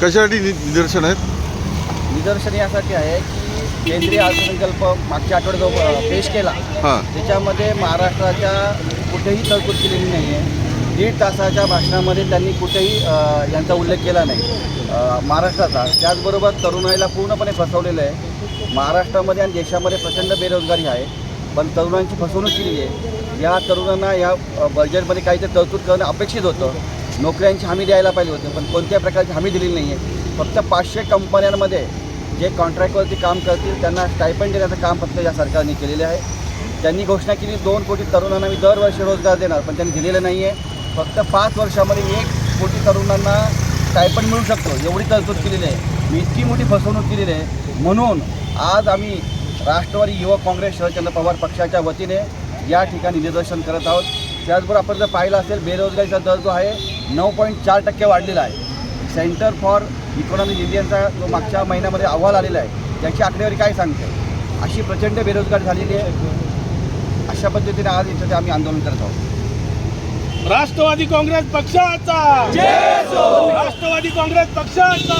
कशासाठी निदर्शन आहेत? निदर्शन यासाठी आहे की केंद्रीय अर्थसंकल्प मागच्या आठवड्यात जो पेश केला हां. त्याच्यामध्ये महाराष्ट्राच्या कुठेही तरतूद केलेली नाही आहे दीड तासाच्या भाषणामध्ये त्यांनी कुठेही यांचा उल्लेख केला नाही. महाराष्ट्राचा. त्याचबरोबर तरुणाईला पूर्णपणे फसवलेलं आहे. महाराष्ट्रामध्ये आणि देशामध्ये प्रचंड बेरोजगारी आहे. पण तरुणांची फसवणूक केली आहे. या तरुणांना या बजेटमध्ये काहीतरी तरतूद करणं अपेक्षित होतं. नोकऱ्यांची हमी द्यायला पाहिजे होती पण कोणत्या प्रकारची हमी दिलेली नाही आहे फक्त पाचशे कंपन्यांमध्ये जे कॉन्ट्रॅक्टवरती काम करतील त्यांना स्टायपंड देण्याचं काम फक्त या सरकारने केलेले आहे. त्यांनी घोषणा केली दोन कोटी तरुणांना मी दरवर्षी रोजगार देणार पण त्यांनी दिलेलं नाही आहे फक्त पाच वर्षामध्ये एक कोटी तरुणांना स्टायपंड मिळू शकतो एवढी तरतूद केलेली आहे. मी इतकी मोठी फसवणूक केलेली आहे. म्हणून आज आम्ही राष्ट्रवादी युवक काँग्रेस शरदचंद्र पवार पक्षाच्या वतीने या ठिकाणी निदर्शन करत आहोत. त्याचबरोबर आपण जर पाहिलं असेल बेरोजगारीचा दर जो आहे नऊ पॉईंट चार टक्के वाढलेला आहे. सेंटर फॉर इकॉनॉमिक इंडियनचा जो मागच्या महिन्यामध्ये अहवाल आलेला आहे त्याची आकडेवारी काय सांगते? अशी प्रचंड बेरोजगारी झालेली आहे. अशा पद्धतीने आज इथं ते आम्ही आंदोलन करत आहोत. राष्ट्रवादी काँग्रेस पक्षाचा! राष्ट्रवादी काँग्रेस पक्षाचा!